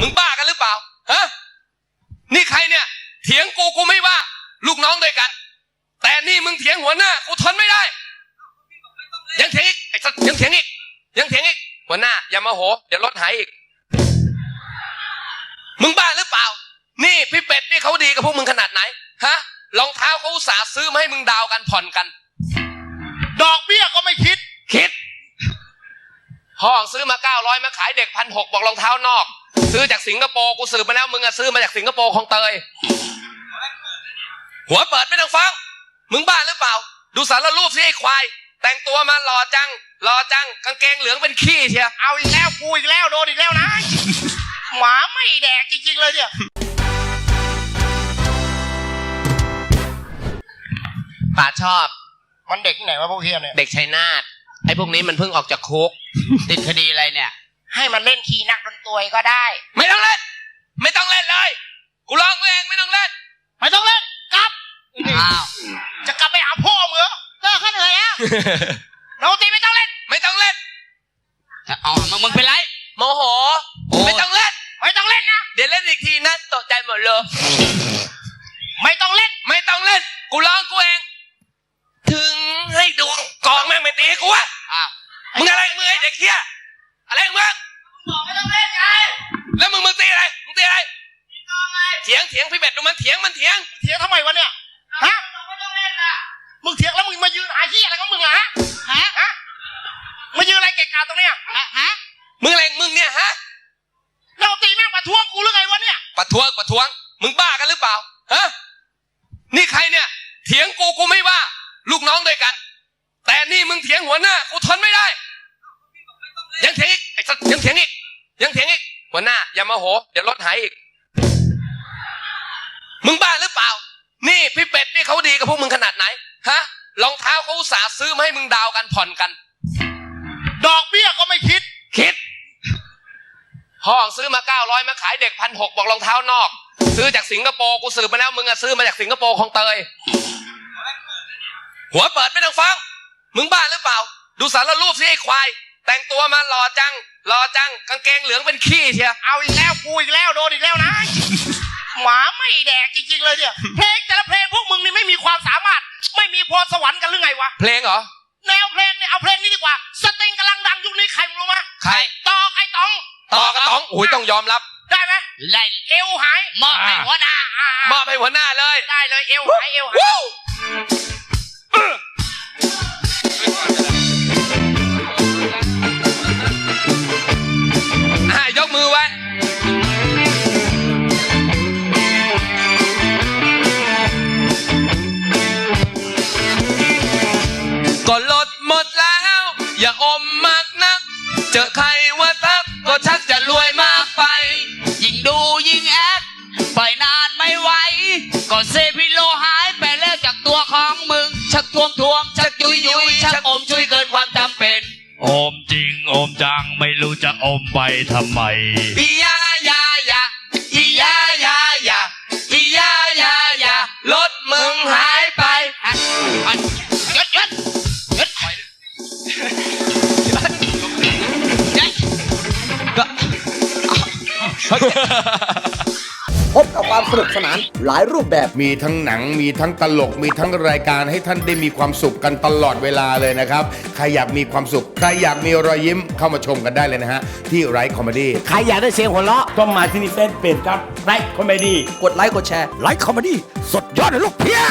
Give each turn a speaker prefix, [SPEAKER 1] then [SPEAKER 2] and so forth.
[SPEAKER 1] มึงบ้ากันหรือเปล่าฮะนี่ใครเนี่ย เถียงกูกูไม่ว่า ลูกน้องด้วยกัน แต่นี่มึงเถียงหัวหน้ากูทนไม่ได้ ยังเถียงอีกไอ้สัตว์ยังเถียงอีก ยังเถียงอีก หัวหน้า อย่ามาโหเดี๋ยวรถหายอีก มึงบ้าหรือเปล่า นี่พี่เป็ดนี่เขาดีกับพวกมึงขนาดไหนฮะรองเท้าเขาอุตส่าห์ซื้อมาให้มึงดาวกันผ่อนกัน
[SPEAKER 2] ดอกเบี้ยก็ไม่คิด
[SPEAKER 1] คิด ห้องซื้อมาเก้าร้อยมาขายเด็กพันหกบอกรองเท้านอก ซื้อจากสิงคโปร์กูสืบมาแล้วมึงอะซื้อมาจากสิงคโปร์ของเตย หัวเปิดไม่ต้องฟัง มึงบ้าหรือเปล่า ดูสารรูปสิไอ้ควาย แต่งตัวมาหล่อจังหล่อจังกางเกงเหลืองเป็นขี้เชีย
[SPEAKER 2] เอาอีกแล้วกูอีกแล้วโดนอีกแล้วนะหมาไม่แดกจริงๆเลยเนี่ย
[SPEAKER 1] ป่าชอบ
[SPEAKER 2] มันเด็กที่ไหนวะพวกเฮียเนี่ย
[SPEAKER 1] เด็กชัยนาทไอ้พวกนี้มันเพิ่งออกจากคุก
[SPEAKER 3] ติดคดีอะไรเนี่ย
[SPEAKER 2] ให้มันเล่นคีย์นักดนตรีก็ได้
[SPEAKER 1] ไม่ต้องเล่น ไม่ต้องเล่นเลย กูร้องเองไม่ต้องเล่น
[SPEAKER 2] ไม่ต้องเล่น กลับ
[SPEAKER 3] อ้าว
[SPEAKER 2] จะกลับไปหาพ่อมึงเหรอเลิกกันเลยแล้วดนตรีไม่ต้องเล่น
[SPEAKER 1] ไม่ต้องเล่น
[SPEAKER 3] อ๋อมึงมึงเป็นไร
[SPEAKER 1] โมโห
[SPEAKER 3] โอ้ย
[SPEAKER 1] ไม่ต้องเล่น
[SPEAKER 2] ไม่ต้องเล่นนะ
[SPEAKER 1] เดี๋ยวเล่นอีกทีนะตกใจหมดเลย
[SPEAKER 2] ไม่ต้องเล่น
[SPEAKER 1] ไม่ต้องเล่น กูร้องกูเอง ถึงให้ดวงกองแม่งไม่ตีให้กูวะ
[SPEAKER 3] อ้าว
[SPEAKER 1] มึงอะไรของมึงไอ้เด็กเฮีย อะไรของมึง
[SPEAKER 2] บอกไม่ต้องเล่นไง
[SPEAKER 1] แล้วมึงมึงตีอะไรมึงตีอะไรเถียงเถียงพี่เบ็ดดูมันเถียงมันเถียง
[SPEAKER 2] เถียงทำไมวะเนี่ยฮะไม่ต้องเล่นนะมึงเถียงแล้วมึงมายืนหาที่อะไรของมึงอะฮะฮะฮะมายืนอะไรเกะกะตรงเนี้ย
[SPEAKER 3] ฮะฮะ
[SPEAKER 1] มึงอะไรของมึงเนี่ยฮะ
[SPEAKER 2] ดนตรีแม่งประท้วงกูหรือไงวะเนี่ย
[SPEAKER 1] ประท้วงประท้วง มึงบ้ากันหรือเปล่าฮะนี่ใครเนี่ยเถียงกูกูไม่ว่า ลูกน้องด้วยกัน แต่นี่มึงเถียงหัวหน้ากูทนไม่ได้ ยังเถียงอีกไอ้สัตว์ยังเถียงอีกยังเถียงอีกหัวหน้าอย่ามาโห เดี๋ยวรถหายอีก มึงบ้าหรือเปล่า นี่พี่เป็ดนี่เขาดีกับพวกมึงขนาดไหนฮะรองเท้าเขาอุตส่าห์ซื้อมาให้มึงดาวกันผ่อนกัน
[SPEAKER 2] ดอกเบี้ยก็ไม่คิด
[SPEAKER 1] คิด ห้องซื้อมาเก้าร้อยมาขายเด็กพันหกบอกรองเท้านอก ซื้อจากสิงคโปร์กูสืบมาแล้วมึงอะซื้อมาจากสิงคโปร์ของเตย หัวเปิดไม่ต้องฟัง มึงบ้าหรือเปล่า ดูสารรูปสิไอ้ควาย แต่งตัวมาหล่อจังหล่อจังกางเกงเหลืองเป็นขี้เชีย
[SPEAKER 2] เอาอีกแล้วกูอีกแล้วโดนอีกแล้วนะ หมาไม่แดกจริงๆเลยเนี่ย เพลงแต่ละเพลงพวกมึงนี่ไม่มีความสามารถ ไม่มีพรสวรรค์กันหรือไงวะ
[SPEAKER 1] เพลงเหรอ
[SPEAKER 2] แนวเพลงเนี่ยเอาเพลงนี้ดีกว่า สตริงกำลังดังยุคนี้ใครมึงรู้ไหม
[SPEAKER 1] ใคร
[SPEAKER 2] ต่อใครตอง
[SPEAKER 1] ต่อกระตองโอ้ยต้องยอมรับ
[SPEAKER 2] ได้ไหม
[SPEAKER 3] ไล่
[SPEAKER 2] เอวหาย
[SPEAKER 3] มอบให้หัวหน้า
[SPEAKER 2] อ่าม
[SPEAKER 1] อบให้หัวหน้าเลย
[SPEAKER 2] ได้เลยเอวหายเอวหาย
[SPEAKER 1] ว่าทักก็ชักจะรวยมากไป
[SPEAKER 3] ยิ่งดูยิ่งแอดปล่อยนานไม่ไหวก็เซพิโลหายไปแล้วจากตัวของมึง ชักทวงทวง ชักยุยยุยชักอมช่วยเกินความจำเป็น
[SPEAKER 4] อมจริงอมจังไม่รู้จะอมไปทำไม
[SPEAKER 1] อี
[SPEAKER 3] ย
[SPEAKER 5] พบกับความสนุกสนานหลายรูปแบบ
[SPEAKER 6] มีทั้งหนังมีทั้งตลก มีทั้งรายการให้ท่านได้มีความสุขกันตลอดเวลาเลยนะครับ ใครอยากมีความสุข ใครอยากมีรอยยิ้มเข้ามาชมกันได้เลยนะฮะ ที่ไรคอมเมดี้
[SPEAKER 5] ใครอยากได้เสียงหัวเราะ
[SPEAKER 4] ต้องมาที่นี่เฟซเพจครับไลค์คอมเมดี้
[SPEAKER 5] กดไลค์กดแชร์ไลค์คอมเมดี้สดยอดเลยลูกเพีย